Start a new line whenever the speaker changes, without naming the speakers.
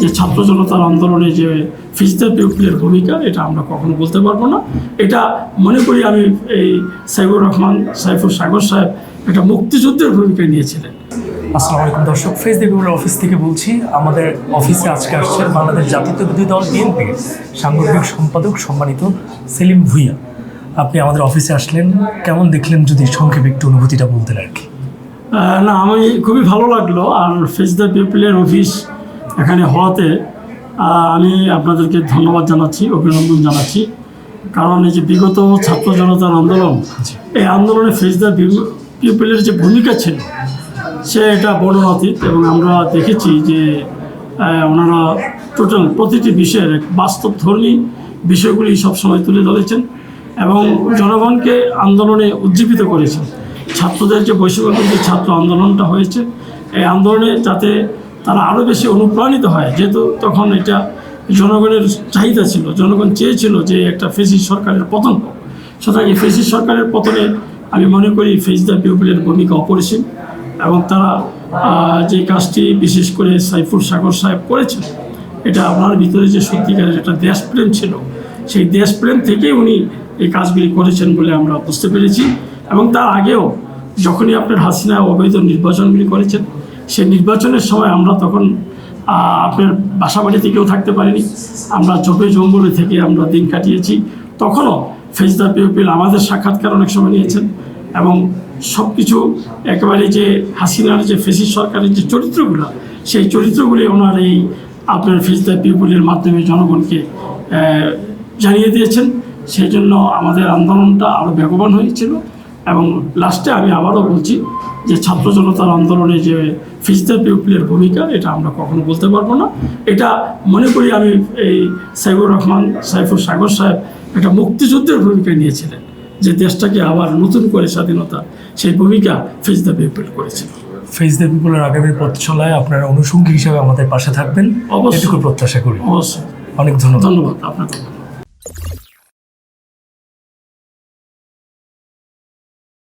যে ছাত্র জনতার আন্দোলনে যে ফিজদা পিউপিলের ভূমিকা এটা আমরা কখনো বলতে পারব না। এটা মনে করি আমি এই সাইফুর রহমান সাইফুর সাগর সাহেব এটা মুক্তিযুদ্ধের ভূমিকা নিয়েছিলেন।
আসসালামু আলাইকুম দর্শক ফেস দেবিউর অফিস থেকে বলছি আমাদের অফিসে আজকে আসছেন বাংলাদেশ জাতীয় জাতীয়তাবাদী দল বিএনপির সাংগঠনিক সম্পাদক সম্মানিত সেলিম ভুইয়া। আপনি আমাদের অফিসে আসলেন কেমন দেখলেন যদি সংক্ষেপে একটু অনুভূতিটা বলতেন আর কি?
না আমি খুবই ভালো লাগল আর ফেস দ্য পিপলের অফিস এখানে হওয়াতে আমি আপনাদেরকে ধন্যবাদ জানাচ্ছি, অভিনন্দন জানাচ্ছি। কারণ এই যে বিগত ছাত্র জনতার আন্দোলন, এই আন্দোলনে ফেস দ্য পিপলের যে ভূমিকা ছিল, সে এটা বর্ণনাতীত এবং আমরা দেখেছি যে ওনারা টোটাল প্রতিটি বিষয়ের বাস্তবধর্মী বিষয়গুলি সবসময় তুলে ধরেছেন এবং জনগণকে আন্দোলনে উজ্জীবিত করেছেন। ছাত্রদের যে বৈশ্বিকবিরোধী ছাত্র আন্দোলনটা হয়েছে, এই আন্দোলনে যাতে তারা আরও বেশি অনুপ্রাণিত হয়। যেহেতু তখন এটা জনগণের চাহিদা ছিল, জনগণ চেয়েছিল যে একটা ফেসিস সরকারের পতন হোক। সুতরাং এই ফেসিস সরকারের পতনে আমি মনে করি ফেস দ্য পিউপিলের ভূমিকা অপরিসীম এবং তারা যে কাজটি বিশেষ করে সাইফুল সাগর সাহেব করেছেন, এটা আপনার ভিতরে যে সত্যিকারের একটা দেশপ্রেম ছিল, সেই দেশপ্রেম থেকেই উনি এই কাজগুলি করেছেন বলে আমরা বুঝতে পেরেছি। এবং তার আগেও যখনই আপনার হাসিনা অবৈধ নির্বাচনগুলি করেছেন সেই নির্বাচনের সময় আমরা তখন আপনার বাসা বাড়ি থেকেও থাকতে পারিনি। আমরা চোখে জঙ্গলে থেকে আমরা দিন কাটিয়েছি। তখনও ফেস দ্য পিউপিল আমাদের সাক্ষাৎকার অনেক সময় নিয়েছেন এবং সব কিছু একেবারে যে হাসিনার যে ফেসিস সরকারের যে চরিত্রগুলো, সেই চরিত্রগুলি ওনার এই আপনার ফেস দ্য পিউপিলের মাধ্যমে জনগণকে জানিয়ে দিয়েছেন। সেই জন্য আমাদের আন্দোলনটা আরও বেগবান হয়েছিল। এবং লাস্টে আমি আবারও বলছি যে ছাত্র জনতার আন্দোলনে যে ফিজদা পিউপিলের ভূমিকা এটা আমরা কখনো বলতে পারব না। এটা মনে করি আমি এই সাইফুর রহমান সাইফুর সাগর সাহেব একটা মুক্তিযুদ্ধের ভূমিকা নিয়েছিলেন যে দেশটাকে আবার নতুন করে স্বাধীনতা সেই ভূমিকা ফিজদা পিউপিল করেছিল।
ফেস দ্য পিপলের আগামী পথ চলায় আপনারা অনুষঙ্গী হিসেবে আমাদের পাশে থাকবেন।
অবশ্যই।
প্রত্যাশা করি।
অবশ্যই।
অনেক ধন্যবাদ।
ধন্যবাদ আপনাকে।